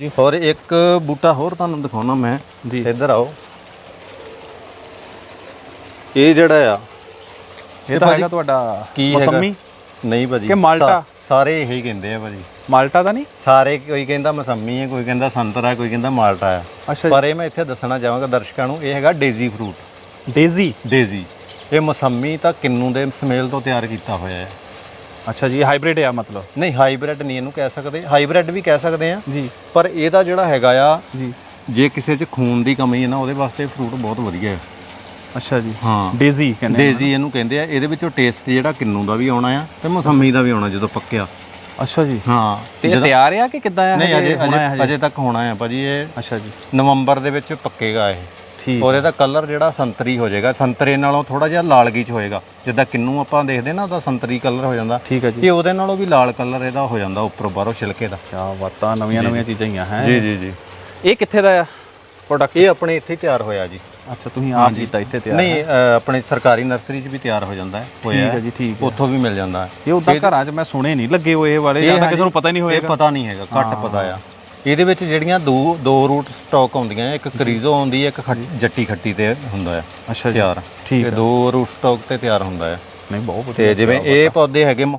ਜੀ। ਔਰ ਇੱਕ ਬੂਟਾ ਹੋਰ ਤੁਹਾਨੂੰ ਦਿਖਾਉਣਾ ਮੈਂ। ਜੀ। ਇੱਧਰ ਆਓ। ਇਹ ਜਿਹੜਾ ਆ ਇਹ ਤਾਂ ਭਾਜੀ ਹੈਗਾ ਤੁਹਾਡਾ ਕੀ ਹੈਗਾ? ਮੌਸਮੀ? ਨਹੀਂ ਭਾਜੀ ਕਿ ਮਾਲਟਾ? ਸਾ- ਸਾਰੇ ਇਹੀ ਕਹਿੰਦੇ ਆ ਭਾਜੀ। ਮਾਲਟਾ ਦਾ ਨਹੀਂ? ਸਾਰੇ ਕੋਈ ਕਹਿੰਦਾ ਮਸੰਮੀ ਹੈ ਕੋਈ ਕਹਿੰਦਾ ਸੰਤਰਾ ਕੋਈ ਕਹਿੰਦਾ ਮਾਲਟਾ ਆ। ਅੱਛਾ ਪਰ ਇਹ ਮੈਂ ਇੱਥੇ ਦੱਸਣਾ ਚਾਹਾਂਗਾ ਦਰਸ਼ਕਾਂ ਨੂੰ ਇਹ ਹੈਗਾ ਡੇਜ਼ੀ ਫਰੂਟ। ਡੇਜ਼ੀ? ਡੇਜ਼ੀ। ਇਹ ਮਸੰਮੀ ਤਾਂ ਕਿੰਨੂ ਦੇ ਸਮੇਲ ਤੋਂ ਤਿਆਰ ਕੀਤਾ ਹੋਇਆ ਹੈ। ਅੱਛਾ ਜੀ ਹਾਈਬ੍ਰਿਡ ਆ ਮਤਲਬ? ਨਹੀਂ ਹਾਈਬ੍ਰਿਡ ਨਹੀਂ ਇਹਨੂੰ ਕਹਿ ਸਕਦੇ। ਹਾਈਬ੍ਰਿਡ ਵੀ ਕਹਿ ਸਕਦੇ ਆ ਜੀ। ਪਰ ਇਹਦਾ ਜਿਹੜਾ ਹੈਗਾ ਆ ਜੀ। ਜੇ ਕਿਸੇ 'ਚ ਖੂਨ ਦੀ ਕਮੀ ਹੈ ਨਾ ਉਹਦੇ ਵਾਸਤੇ ਫਰੂਟ ਬਹੁਤ ਵਧੀਆ ਹੈ। ਅੱਛਾ ਜੀ। ਹਾਂ। ਡੇਜ਼ੀ ਕਹਿੰਦੇ ਡੇਜ਼ੀ ਇਹਨੂੰ ਕਹਿੰਦੇ ਆ। ਇਹਦੇ ਵਿੱਚੋਂ ਟੇਸਟ ਜਿਹੜਾ ਕਿੰਨੂ ਦਾ ਵੀ ਆਉਣਾ ਆ ਤੇ ਮੌਸਮੀ ਦਾ ਵੀ ਆਉਣਾ ਜਦੋਂ ਪੱਕਿਆ। ਅੱਛਾ ਜੀ। ਹਾਂ। ਤੇ ਇਹ ਤਿਆਰ ਆ ਕਿ ਕਿੱਦਾਂ ਆ? ਨਹੀਂ ਅਜੇ ਅਜੇ ਤੱਕ ਹੋਣਾ ਆ ਭਾਜੀ ਇਹ ਅੱਛਾ ਜੀ। ਨਵੰਬਰ ਦੇ ਵਿੱਚ ਪੱਕੇਗਾ ਇਹ। ਉਹਦੇ ਦਾ ਕਲਰ ਜਿਹੜਾ ਸੰਤਰੀ ਹੋ ਜਾਏਗਾ ਸੰਤਰੇ ਨਾਲੋਂ ਥੋੜਾ ਜਿਹਾ ਲਾਲਗੀ ਚ ਹੋਏਗਾ। ਜਿੱਦਾਂ ਕਿੰਨੂ ਆਪਾਂ ਦੇਖਦੇ ਨਾ ਉਹਦਾ ਸੰਤਰੀ ਕਲਰ ਹੋ ਜਾਂਦਾ। ਠੀਕ ਹੈ ਜੀ। ਇਹ ਉਹਦੇ ਨਾਲੋਂ ਵੀ ਲਾਲ ਕਲਰ ਇਹਦਾ ਹੋ ਜਾਂਦਾ ਉੱਪਰੋਂ ਬਾਹਰੋਂ ਛਿਲਕੇ ਦਾ। ਕਿਆ ਬਾਤਾਂ ਨਵੀਆਂ ਨਵੀਆਂ ਚੀਜ਼ਾਂ ਹੀ ਆ ਹੈ। ਜੀ ਜੀ ਜੀ। ਇਹ ਕਿੱਥੇ ਦਾ ਆ ਪ੍ਰੋਡਕਟ ਇਹ ਆਪਣੇ ਇੱਥੇ ਤਿਆਰ ਹੋਇਆ ਜੀ। ਅੱਛਾ ਤੁਸੀਂ ਆਪ ਕੀਤਾ ਇੱਥੇ ਤਿਆਰ ਨਹੀਂ ਆਪਣੇ ਸਰਕਾਰੀ ਨਰਸਰੀ 'ਚ ਵੀ ਤਿਆਰ ਹੋ ਜਾਂਦਾ ਹੈ ਹੋਇਆ ਠੀਕ ਹੈ ਜੀ ਠੀਕ ਹੈ। ਉੱਥੋਂ ਵੀ ਮਿਲ ਜਾਂਦਾ ਹੈ। ਇਹ ਉਦਾਂ ਘਰਾਂ 'ਚ ਮੈਂ ਸੁਣੇ ਨਹੀਂ ਲੱਗੇ ਹੋਏ ਇਹ ਵਾਲੇ ਜਾਂ ਕਿਸੇ ਨੂੰ ਪਤਾ ਨਹੀਂ ਇਹ ਹੋਏਗਾ। ਪਤਾ ਨਹੀਂ ਹੈਗਾ ਘੱਟ ਪਤਾ ਆ। ਇਹਦੇ ਵਿੱਚ ਜਿਹੜੀਆਂ ਦੋ ਦੋ ਰੂਟ ਸਟਾਕ ਆਉਂਦੀਆਂ ਇੱਕ ਕਰੀਜ਼ੋ ਆਉਂਦੀ ਹੈ ਇੱਕ ਖੱਟ- ਜੱਟੀ ਖੱਟੀ ਤੇ ਹੁੰਦਾ ਹੈ ਅੱਛਾ ਜੀ ਤਿਆਰ। ਠੀਕ ਇਹ ਦੋ ਰੂਟ ਸਟਾਕ ਤੇ ਤਿਆਰ ਹੁੰਦਾ ਹੈ। ਨਹੀਂ ਬਹੁਤ ਵਧੀਆ ਤੇ ਜਿਵੇਂ ਇਹ ਪੌਦੇ ਹੈਗੇ ਮ-